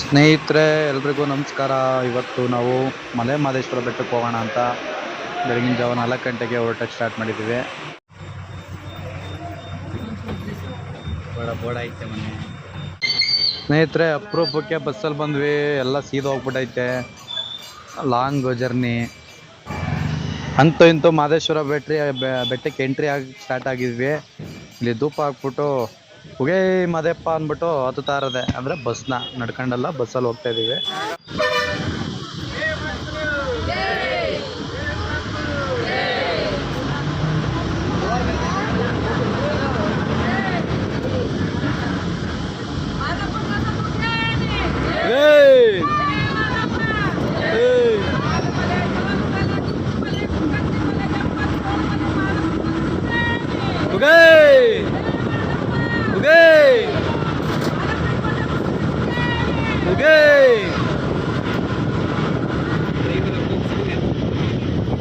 ಸ್ನೇಹಿತರೆ, ಎಲ್ರಿಗೂ ನಮಸ್ಕಾರ. ಇವತ್ತು ನಾವು ಮಲೆ ಮಹದೇಶ್ವರ ಬೆಟ್ಟಕ್ಕೆ ಹೋಗೋಣ ಅಂತ ಬೆಳಗಿನ ಜಾವ ನಾಲ್ಕು ಗಂಟೆಗೆ ಹೊರಟಕ್ಕೆ ಸ್ಟಾರ್ಟ್ ಮಾಡಿದ್ದೀವಿ. ಸ್ನೇಹಿತರೆ, ಅಪರೂಪಕ್ಕೆ ಬಸ್ಸಲ್ಲಿ ಬಂದ್ವಿ. ಎಲ್ಲ ಸೀದಾ ಹೋಗ್ಬಿಟ್ಟೈತೆ. ಲಾಂಗ್ ಜರ್ನಿ ಅಂತೂ ಇಂತೂ ಮಹದೇಶ್ವರ ಬೆಟ್ರಿ ಬೆಟ್ಟಕ್ಕೆ ಎಂಟ್ರಿ ಆಗಿ ಸ್ಟಾರ್ಟ್ ಆಗಿದ್ವಿ. ಇಲ್ಲಿ ಧೂಪ ಹಾಕ್ಬಿಟ್ಟು ಹುಗೇ ಮದೆಪ್ಪ ಅಂದ್ಬಿಟ್ಟು ಹತ್ತುತ್ತಾ ಇರೋದೆ ಅಂದರೆ ಬಸ್ನ ನಡ್ಕೊಂಡಲ್ಲ ಬಸ್ಸಲ್ಲಿ ಹೋಗ್ತಾ ಇದ್ದೀವಿ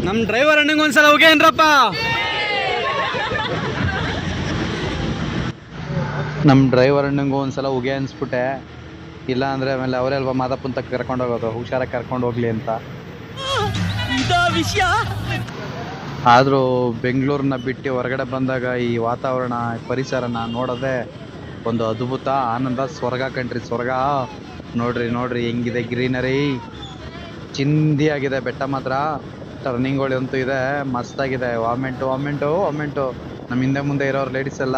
ನಮ್ಮ ಡ್ರೈವರ್ ಅಣ್ಣಂಗೆ ಒಂದ್ಸಲ ಹೋಗಿ ಏನ್ರಪ್ಪ? ನಮ್ಮ ಡ್ರೈವರ್ ಅಣ್ಣಂಗೂ ಒಂದ್ಸಲ ಹೋಗಿ ಅನ್ಸ್ಬಿಟ್ಟೆ. ಇಲ್ಲ ಅಂದ್ರೆ ಆಮೇಲೆ ಅವರೇ ಅಲ್ವಾ ಮಾದಪ್ಪನ ತಕ್ಕ ಕರ್ಕೊಂಡು ಹೋಗೋದು ಹುಷಾರಾಗಿ ಕರ್ಕೊಂಡು ಹೋಗ್ಲಿ ಅಂತ. ವಿಷಯ? ಆದರೂ ಬೆಂಗಳೂರನ್ನ ಬಿಟ್ಟು ಹೊರಗಡೆ ಬಂದಾಗ ಈ ವಾತಾವರಣ ಪರಿಸರನ ನೋಡೋದೇ ಒಂದು ಅದ್ಭುತ ಆನಂದ ಸ್ವರ್ಗ ಕಣ್ರಿ ಸ್ವರ್ಗ. ನೋಡ್ರಿ ನೋಡ್ರಿ ಹೆಂಗಿದೆ ಗ್ರೀನರಿ. ಚಿಂದಿ ಆಗಿದೆ ಬೆಟ್ಟ ಮಾತ್ರ. ಟರ್ನಿಂಗ್ಗಳು ಅಂತೂ ಇದೆ ಮಸ್ತಾಗಿದೆ ವಾಮೆಂಟು ವಾಮೆಂಟು ವಾಮೆಂಟು ನಮ್ಮ ಹಿಂದೆ ಮುಂದೆ ಇರೋರು ಲೇಡೀಸ್ ಎಲ್ಲ.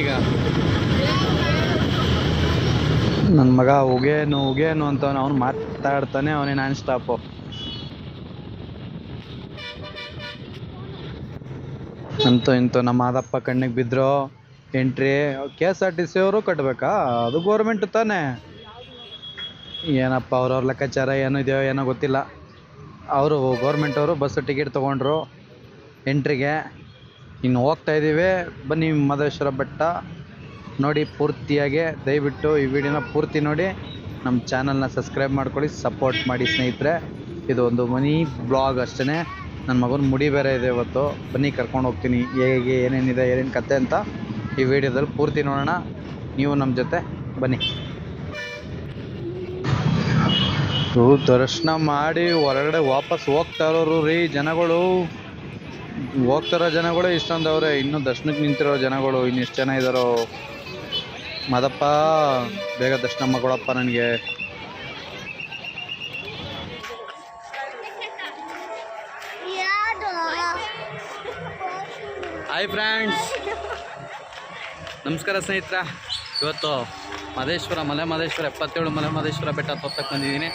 ಈಗ. ನನ್ನ ಮಗ ಉಗೇನು ಉಗೇನು ಅಂತ ಅವನು ಮಾತಾಡ್ತಾನೆ, ಅವನೇ ನಾನ್ ಸ್ಟಾಪು ಅಂತೂ ಇಂತೂ ನಮ್ಮ ಮಾದಪ್ಪ ಕಣ್ಣಿಗೆ ಬಿದ್ರು entry K S R T C ಅವರು ಕಟ್ಟಬೇಕಾ ಅದು ಗವರ್ನಮೆಂಟ್ ತಾನೇ. ಏನಪ್ಪ ಅವ್ರವ್ರ ಲೆಕ್ಕಾಚಾರ ಏನು ಇದೆಯೋ ಏನೋ ಗೊತ್ತಿಲ್ಲ. ಅವರು ಗೌರ್ಮೆಂಟ್ ಅವರು ಬಸ್ ಟಿಕೆಟ್ ತೊಗೊಂಡ್ರು ಎಂಟ್ರಿಗೆ ಇನ್ನು ಹೋಗ್ತಾ ಇದ್ದೀವಿ ಬನ್ನಿ ಮಧೇಶ್ವರ ಬೆಟ್ಟ. ನೋಡಿ ಪೂರ್ತಿಯಾಗಿ, ದಯವಿಟ್ಟು ಈ ವಿಡಿಯೋನ ಪೂರ್ತಿ ನೋಡಿ. ನಮ್ಮ ಚಾನಲ್ನ ಸಬ್ಸ್ಕ್ರೈಬ್ ಮಾಡ್ಕೊಳ್ಳಿ ಸಪೋರ್ಟ್ ಮಾಡಿ ಸ್ನೇಹಿತರೆ. ಇದು ಒಂದು ಮನಿ ಬ್ಲಾಗ್ ಅಷ್ಟೇ ನನ್ನ ಮಗನ ಮುಡಿ ಬೇರೆ ಇದೆ ಇವತ್ತು. ಬನ್ನಿ, ಕರ್ಕೊಂಡು ಹೋಗ್ತೀನಿ. ಹೇಗೆ, ಏನೇನಿದೆ, ಏನೇನು ಕತೆ ಅಂತ ಈ ವಿಡಿಯೋದಲ್ಲಿ ಪೂರ್ತಿ ನೋಡೋಣ. ನೀವು ನಮ್ಮ ಜೊತೆ ಬನ್ನಿ. ದರ್ಶನ ಮಾಡಿ ಹೊರಗಡೆ ವಾಪಸ್ ಹೋಗ್ತಾ ಇರೋರು ರೀ ಜನಗಳು. ಹೋಗ್ತಾರೋ ಜನಗಳು ಇಷ್ಟೊಂದವ್ರೆ ಇನ್ನು ದರ್ಶನಕ್ಕೆ ನಿಂತಿರೋ ಜನಗಳು ಇನ್ನು ಎಷ್ಟು ಜನ ಇದ್ದಾರೋ ಮದಪ್ಪ, ಬೇಗ ದರ್ಶನ ಮಾಡ್ಕೊಳಪ್ಪ ನನಗೆ. ಹಾಯ್ ಫ್ರೆಂಡ್ಸ್ ನಮಸ್ಕಾರ ಸ್ನೇಹಿತರ. ಇವತ್ತು ಮಹದೇಶ್ವರ ಮಲೆ ಮಹದೇಶ್ವರ ಎಪ್ಪತ್ತೇಳು ಮಲೆ ಮಹದೇಶ್ವರ ಬೆಟ್ಟ ತೋರ್ಸಕ್ಕೆ ಬಂದಿದ್ದೀನಿ.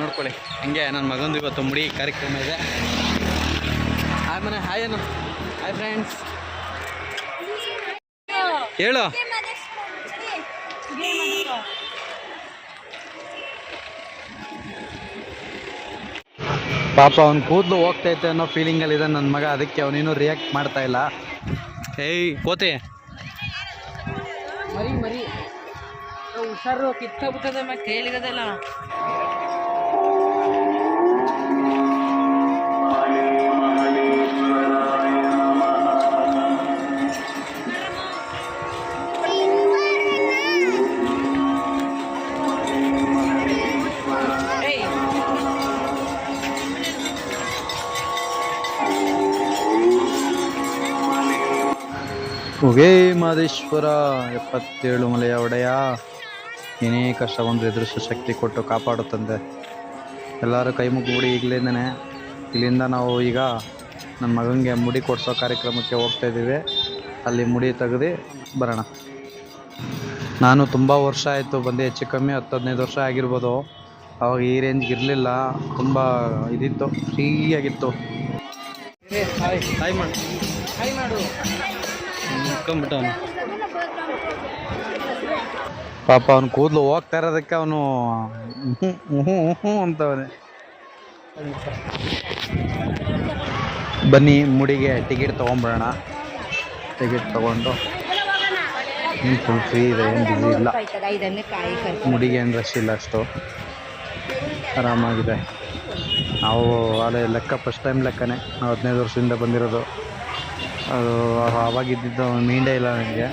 ನೋಡ್ಕೊಳ್ಳಿ. ಹಂಗೆ ನನ್ನ ಮಗಂದು ಇವತ್ತು ಮುಡಿ ಕಾರ್ಯಕ್ರಮ ಇದೆ. ಹಾಯ್ ಮನೆ ಹಾಯ್ ಏನು ಹಾಯ್ ಫ್ರೆಂಡ್ಸ್ ಹೇಳು. ಪಾಪ ಅವ್ನ ಕೂದಲು ಹೋಗ್ತೈತೆ ಅನ್ನೋ ಫೀಲಿಂಗಲ್ಲಿ ಇದೆ ನನ್ನ ಮಗ, ಅದಕ್ಕೆ ಅವನೇನು ರಿಯಾಕ್ಟ್ ಮಾಡ್ತಾ ಇಲ್ಲ. ಏಯ್ ಕೋತೆ ಮರಿ ಮರಿ. ಹುಷಾರು, ಕಿತ್ತೋಗ್ಬಿಟ್ಟದೆ ಮತ್ತೆ ಕೈಲಿಗದಲ್ಲ. ಉಗೇ ಮಾದೇಶ್ವರ ಎಪ್ಪತ್ತೇಳು ಮಲೆಯ ಒಡೆಯ. ಏನೇ ಕಷ್ಟ ಬಂದು ಎದುರಿಸೋ ಶಕ್ತಿ ಕೊಟ್ಟು ಕಾಪಾಡುತ್ತಂದೆ ಎಲ್ಲರೂ ಕೈ ಮುಗಿಬಿಡಿ ಈಗಲಿಂದನೇ. ಇಲ್ಲಿಂದ ನಾವು ಈಗ ನನ್ನ ಮಗನಿಗೆ ಮುಡಿ ಕೊಡಿಸೋ ಕಾರ್ಯಕ್ರಮಕ್ಕೆ ಹೋಗ್ತಾ ಇದ್ದೀವಿ. ಅಲ್ಲಿ ಮುಡಿ ತೆಗೆದು ಬರೋಣ. ನಾನು ತುಂಬ ವರ್ಷ ಆಯಿತು ಬಂದು ಹೆಚ್ಚು ಕಮ್ಮಿ ಹತ್ತು ಹದಿನೈದು ವರ್ಷ ಆಗಿರ್ಬೋದು. ಅವಾಗ ಈ ರೇಂಜ್ಗೆ ಇರಲಿಲ್ಲ. ತುಂಬ ಇದಿತ್ತು ಫ್ರೀಯಾಗಿತ್ತು ಹಾಯ್. ಹಾಯ್ ಮಾಡು ಹಾಯ್ ಮಾಡು ಮುಕ್ಕೊಂಬಿಟ್ಟವನು ಪಾಪ ಅವನು ಕೂದಲು ಹೋಗ್ತಾ ಇರೋದಕ್ಕೆ ಅವನು ಹ್ಞೂ ಅಂತವನೆ. ಬನ್ನಿ, ಮುಡಿಗೆ ಟಿಕೆಟ್ ತೊಗೊಂಬಿಡೋಣ ಟಿಕೆಟ್ ತೊಗೊಂಡು. ಫುಲ್ ಫ್ರೀ ಇದೆ, ಏನು ಇಲ್ಲ. ಮುಡಿಗೆ ಏನು ರಶ್ ಇಲ್ಲ ಅಷ್ಟು. ಆರಾಮಾಗಿದೆ. ನಾವು ಅದೇ ಲೆಕ್ಕ ಫಸ್ಟ್ ಟೈಮ್ ಲೆಕ್ಕನೇ. ನಾವು ಹದಿನೈದು ವರ್ಷದಿಂದ ಬಂದಿರೋದು. ಅದು ಆವಾಗಿದ್ದಿದ್ದು ಮೀಂಡೇ ಇಲ್ಲ ನನಗೆ.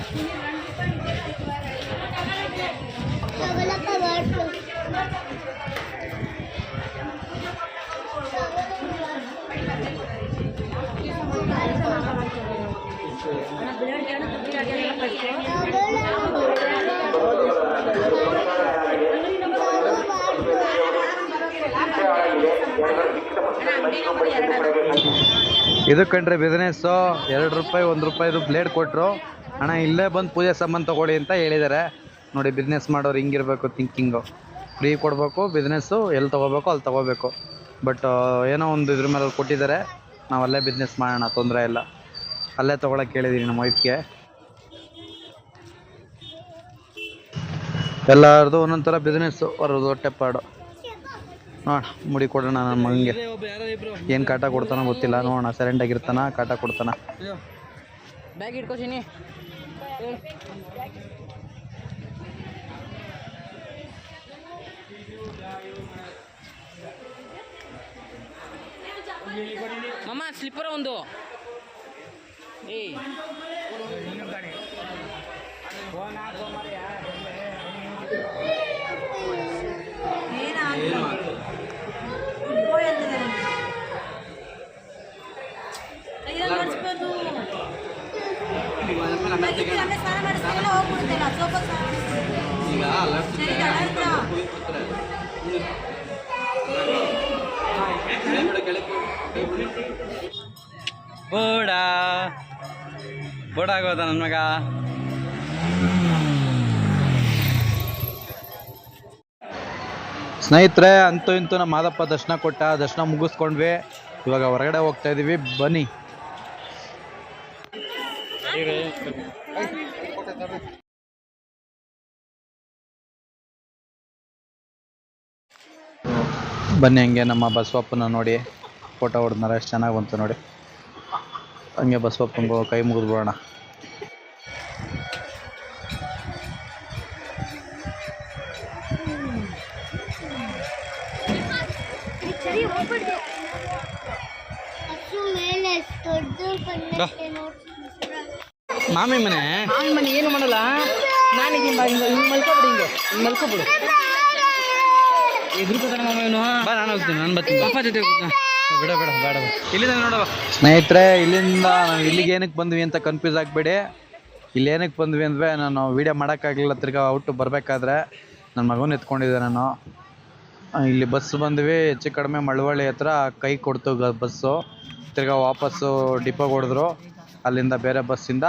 ಇದು ಕಂಡ್ರೆ ಬಿಸ್ನೆಸ್ಸು ಎರಡು ರೂಪಾಯಿ, ಒಂದು ರೂಪಾಯಿದು ಬ್ಲೇಡ್ ಕೊಟ್ಟರು ಅಣ್ಣ, ಇಲ್ಲೇ ಬಂದು ಪೂಜೆ ಸಾಮಾನು ತೊಗೊಳ್ಳಿ ಅಂತ ಹೇಳಿದ್ದಾರೆ ನೋಡಿ ಬಿಸ್ನೆಸ್ ಮಾಡೋರು ಹಿಂಗಿರ್ಬೇಕು ಥಿಂಕಿಂಗು ಫ್ರೀ ಕೊಡಬೇಕು ಬಿಸ್ನೆಸ್ಸು ಎಲ್ಲಿ ತೊಗೋಬೇಕು ಅಲ್ಲಿ ತೊಗೋಬೇಕು. ಬಟ್ ಏನೋ ಒಂದು ಇದ್ರ ಮೇಲೆ ಕೊಟ್ಟಿದ್ದಾರೆ ನಾವು ಅಲ್ಲೇ ಬಿಸ್ನೆಸ್ ಮಾಡೋಣ, ತೊಂದರೆ ಇಲ್ಲ. ಅಲ್ಲೇ ತೊಗೊಳಕ್ಕೆ ಹೇಳಿದ್ದೀನಿ ನಮ್ಮ ವೈಫ್ಗೆ ಎಲ್ಲರದು ಒಂದೊಂದು ಥರ ಬಿಸ್ನೆಸ್ಸು ಅವ್ರದ್ದು ಹೊಟ್ಟೆಪಾಡು ನೋಡ ಮುಡಿ ಕೊಡೋಣ ನನ್ನ ಮಗನಿಗೆ. ಏನು ಕಾಟ ಕೊಡ್ತಾನೋ ಗೊತ್ತಿಲ್ಲ, ನೋಡೋಣ ಸೈಲೆಂಟ್ ಆಗಿರ್ತಾನ, ಕಾಟ ಕೊಡ್ತಾನ. ಬ್ಯಾಗ್ ಇಟ್ಕೋತೀನಿ. ಮಮ್ಮ ಸ್ಲಿಪ್ಪರ್ ಒಂದು. ಏಯ್. ಬೋಡ. ಬೋಡ ಆಗೋದ ನನ್ನ ಮಗ. ಸ್ನೇಹಿತರೆ ಅಂತೂ ಇಂತೂ ನಮ್ಮ ಮಾದಪ್ಪ ದರ್ಶನ ಕೊಟ್ಟ ದರ್ಶನ ಮುಗಿಸ್ಕೊಂಡ್ವಿ. ಇವಾಗ ಹೊರಗಡೆ ಹೋಗ್ತಾ ಇದೀವಿ. ಬನ್ನಿ. ಬನ್ನಿ ಹಂಗೆ ನಮ್ಮ ಬಸವಪ್ಪನ ನೋಡಿ. ಫೋಟೋ ಹೊಡೆದ್ನಾರ ಎಷ್ಟು ಚೆನ್ನಾಗಿ ಬಂತು ನೋಡಿ. ಹಂಗೆ ಬಸವಪ್ಪಂಗೆ ಕೈ ಮುಗಿದು ಬಿಡೋಣ. ಮಾಮಿ ಮನೆ. ಮಾಮಿ ಮನೆ ಏನು ಮಾಡಲ್ಲ? ನಾನು ಹಿಂಗೆ ಹಿಂಗೆ ಮಲ್ಕೊಬಿಡು ಹಿಂಗೆ. ಹಿಂಗೆ ಮಲ್ಕೊಬಿಡು. ಎದುರು ಮಾಮ ಏನು ಬಾ ನಾನು ಹೋಗ್ತೀನಿ ನಾನು ಬರ್ತೀನಿ. ಅಪ್ಪ ಜೊತೆ ಕೂತ ಬೇಡ ಬೇಡ ಬೇಡ ಇಲ್ಲಿಂದ ಸ್ನೇಹಿತರೆ, ಇಲ್ಲಿಂದ ನಾವು ಇಲ್ಲಿಗೆ ಏನಕ್ಕೆ ಬಂದ್ವಿ ಅಂತ ಕನ್ಫ್ಯೂಸ್ ಆಗಬೇಡಿ. ಇಲ್ಲಿ ಏನಕ್ಕೆ ಬಂದ್ವಿ ಅಂದರೆ ನಾನು ವೀಡಿಯೋ ಮಾಡೋಕ್ಕಾಗಲಿಲ್ಲ, ತಿರ್ಗಾ ಔಟ್ ಬರಬೇಕಾದ್ರೆ ನನ್ನ ಮಗನ ಎತ್ಕೊಂಡಿದ್ದೆ ನಾನು. ಇಲ್ಲಿ ಬಸ್ ಬಂದ್ವಿ, ಹೆಚ್ಚು ಕಡಿಮೆ ಮಳವಳ್ಳಿ ಹತ್ರ ಕೈ ಕೊಡ್ತು ಗ- ಬಸ್ಸು ತಿರ್ಗಾ ವಾಪಸ್ಸು ಡಿಪೋಗೆ ಹೊಡೆದ್ರು. ಅಲ್ಲಿಂದ ಬೇರೆ ಬಸ್ಸಿಂದ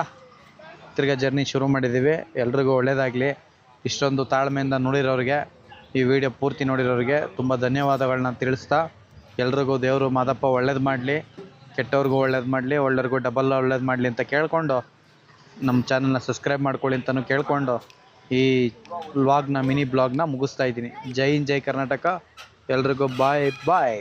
ತಿರ್ಗಾ ಜರ್ನಿ ಶುರು ಮಾಡಿದ್ದೀವಿ ಎಲ್ರಿಗೂ ಒಳ್ಳೇದಾಗಲಿ. ಇಷ್ಟೊಂದು ತಾಳ್ಮೆಯಿಂದ ನೋಡಿರೋರಿಗೆ, ಈ ವಿಡಿಯೋ ಪೂರ್ತಿ ನೋಡಿರೋರಿಗೆ ತುಂಬ ಧನ್ಯವಾದಗಳನ್ನ ತಿಳಿಸ್ತಾ ಎಲ್ರಿಗೂ ದೇವರು ಮಾದಪ್ಪ ಒಳ್ಳೇದು ಮಾಡಲಿ, ಕೆಟ್ಟವ್ರಿಗೂ ಒಳ್ಳೇದು ಮಾಡಲಿ, ಒಳ್ಳೆಯವ್ರಿಗೂ ಡಬಲ್ ಒಳ್ಳೇದು ಮಾಡಲಿ ಅಂತ ಕೇಳಿಕೊಂಡು ನಮ್ಮ ಚಾನಲ್ನ ಸಬ್ಸ್ಕ್ರೈಬ್ ಮಾಡ್ಕೊಳ್ಳಿ ಅಂತಲೂ ಕೇಳಿಕೊಂಡು ಈ ವ್ಲಾಗ್ನ ಮಿನಿ ಬ್ಲಾಗ್ನ ಮುಗಿಸ್ತಾ ಇದ್ದೀನಿ. ಜೈ ಹಿಂದ್, ಜೈ ಕರ್ನಾಟಕ. ಎಲ್ರಿಗೂ ಬಾಯ್ ಬಾಯ್